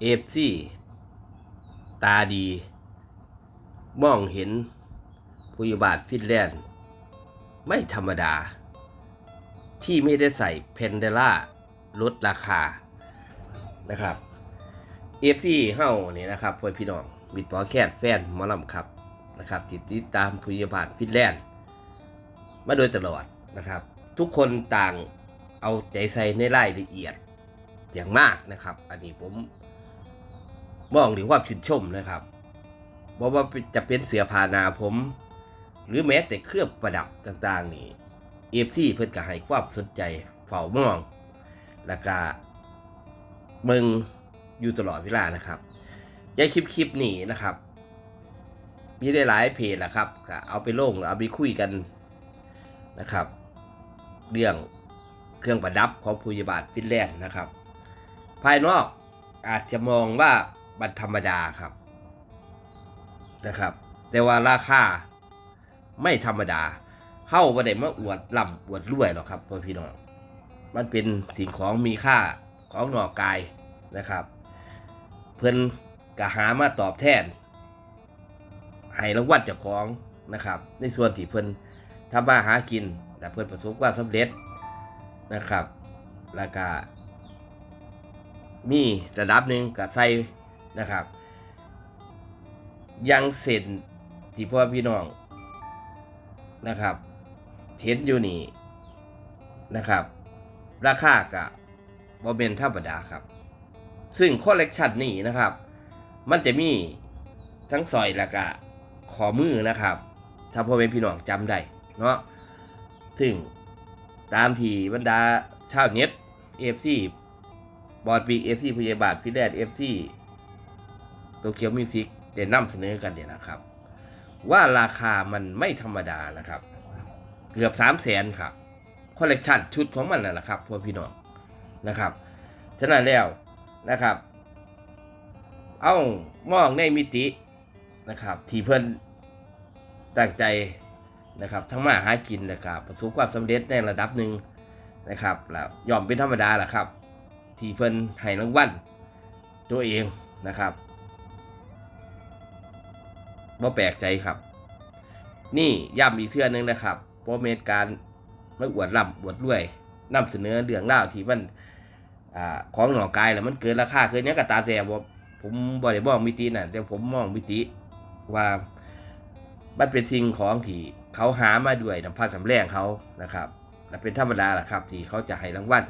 เอฟซีตาดี มองเห็นผู้ยบาทฟินแลนด์ ไม่ธรรมดา ที่ไม่ได้ใส่เพนเดล่าลดราคานะครับเอฟซีเฮ้าเนี่ยนะครับพ่อพี่น้องมิดปอแคดแฟนมอลำครับนะครับติดติดตามผู้ยบาทฟินแลนด์ มาโดยตลอดนะครับ ทุกคนต่างเอาใจใส่ในรายละเอียดอย่างมากนะครับ อันนี้ผม มองถึงความชื่นชมนะครับเพราะว่าจะเป็นเสือพานาผม หรือแม้แต่เครื่องประดับต่างๆนี่เอฟซีเพิ่นก็ให้ความสนใจเฝ้ามอง แล้วก็เมืองอยู่ตลอดเวลานะครับใจคลิปคลิปๆนี้นะครับ มีได้หลายเพจแหละครับก็เอาไปลงเอาไปคุยกันนะครับ เรื่องเครื่องประดับของภูยาบาทฟินแลนด์นะครับ ภายนอกอาจจะมองว่า มันธรรมดาครับนะครับ แต่ว่าราคาไม่ธรรมดาเฮ้าบ่ได้มาอวดล่ำอวดรวยหรอกครับพ่อพี่น้องมันเป็นสิ่งของมีค่าของหน่อกกายนะครับ เพิ่นกะหามาตอบแทนให้รางวัลเจ้าของนะครับ ในส่วนที่เพิ่นทำมาหากินแต่เพิ่นประสบความสำเร็จนะครับ แล้วก็มีระดับหนึ่งกับใส่ นะครับ ยังเส้นที่พ่อพี่น้องนะครับเห็นอยู่นี่นะครับ ราคากับบอเบนธรรมดาครับ ซึ่งคอลเลกชันนี้นะครับ มันจะมีทั้งซอยแล้วก็ขอมือนะครับ ถ้าพ่อเป็นพี่น้องจำได้เนาะซึ่งตามที่บรรดาชาวเน็ตเอฟซีบอดปีเอฟซีพยาบาลพิแดดเอฟซี โตเกียวมิวสิกได้นำเสนอกันเนี่ยนะครับ ว่าราคามันไม่ธรรมดานะครับ เกือบ3 0 0แสนครับคอลเลกชันชุดของมันนั่นแหละครับพ่อพี่น้องนะครับฉะนั้นแล้วนะครับ เอามองในมิตินะครับ ที่เพิ่อนตั้งใจนะครับ ทั้งมาหากินนะครับ ประสบความสำเร็จในระดับหนึ่งนะครับแล้วยอมเป็นธรรมดาแหละครับ ที่เพิ่อนให้รางวัลตัวเองนะครับ บ่แปลกใจครับ นี่ย้ำอีกเทื่อนึงนะครับโปรเมตการไม่อวดล่ำอวดรวยนำเสนอเรื่องราที่มันอของหนอกายแล้วมันเกินราคาเกินเนี้ยก็ตามแต่บ่ผมบ่ได้มองมิตินั่นแต่ผมมองมิติว่ามันเป็นสิ่งของที่เขาหามาด้วยน้ำพักน้ำแรงเขานะครับและเป็นธรรมดาแหละครับ ที่เขาจะให้รางวัล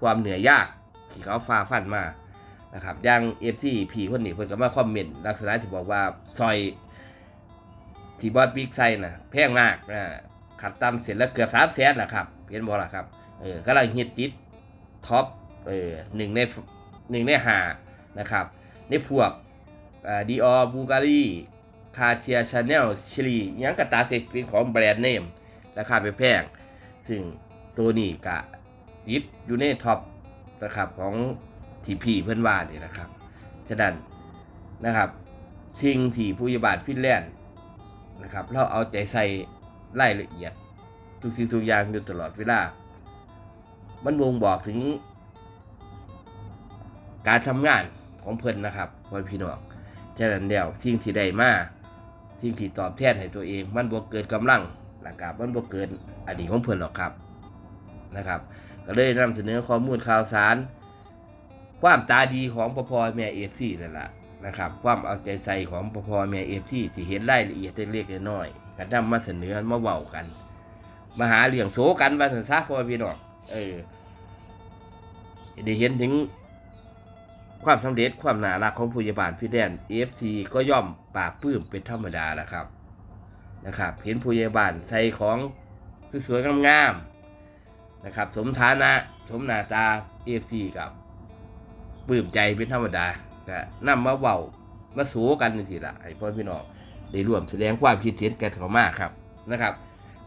ความเหนื่อยยากที่เขาฝ่าฟันมานะครับอย่างเอฟซีผีคนนี้เพิ่นก็มาคอมเมนต์ลักษณะที่บอกว่าซอย ที่บอสบิ๊กไซนะแพงมากนะขัดตามเสร็จแล้วเกือบสามแสนแหละครับเห็นบอล่ะครับเออกำลังฮิตติดท็อปเออหนึ่งในหนึ่งในหานะครับในพวกดีออบูการีคาเทียชาแนลชิลียังกระตาเซ็กเป็นของแบรนด์เนมราคาไม่แพงซึ่งตัวนี้กะติดอยู่ในท็อปนะครับของทีพีเพื่อนว่านี่นะครับ ฉะนั้นนะครับ สิ่งที่ผู้ยบาลฟินแลนด์ นะครับ เราเอาใจใส่รายละเอียด ทุกสิ่งทุกอย่างอยู่ตลอดเวลา มันบ่งบอกถึง การทำงานของเพิ่นนะครับพ่อพี่น้องฉะนั้นแล้วสิ่งที่ได้มาสิ่งที่ตอบแทนให้ตัวเอง มันบ่เกินกำลังนะครับมันบ่เกินอดีตของเพิ่นหรอกครับนะครับ ก็เลยนำเสนอข้อมูลข่าวสาร ความตาดีของพ่อพ่อแม่เอฟซีนั่นแหละ นะครับ ความเอาใจใส่ของพ่อพ่อแม่เอฟซีที่เห็นรายละเอียดเล็กๆน้อยๆก็นำมาเสนอมาเว้ากัน มาหาเรื่องโซกันว่าสันซะพ่อพี่น้องเออได้เห็นถึงความสำเร็จความน่ารักของผู้ใหญ่บ้านพี่แดนเอฟซีก็ย่อมปาบปลื้มเป็นธรรมดาแหละครับนะครับ เห็นผู้ใหญ่บ้านใส่ของสวยๆงามๆนะครับ สมฐานะ สมหน้าตาเอฟซีกับปลื้มใจเป็นธรรมดา ก็นำมาเว้ามาสู้กันนี่สิละให้พ่อพี่น้องได้ร่วมแสดงความคิดเห็นกันเข้ามาครับนะครับ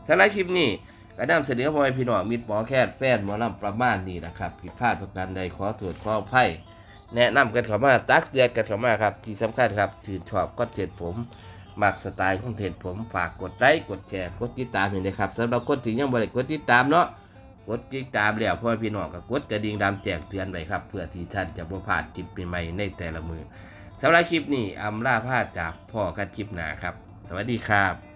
สำหรับคลิปนี้ก็นำเสนอพ่อแม่พี่น้องมิตรหมอแคทย์แฟนหมอลำประมาณนี้นะครับผิดพลาดประการใดขอตรวจขออภัยแนะนำกันเข้ามาตักเตือนกันเข้ามาครับที่สำคัญครับถือชอบก็เจ็ดผมมักสไตล์ของเทศผมฝากกดไลค์กดแชร์กดติดตามให้นะครับสำหรับคนที่ยังบ่ได้กดติดตามเนาะ กดติดตามแล้วพ่อพี่น้องก็กดกระดิ่งดำแจ้งเตือนไว้ครับ เพื่อที่ท่านจะบ่พลาดคลิปใหม่ๆในแต่ละมือสำหรับคลิปนี้อำลาพาจากพ่อกันคลิปหนาครับ สวัสดีครับ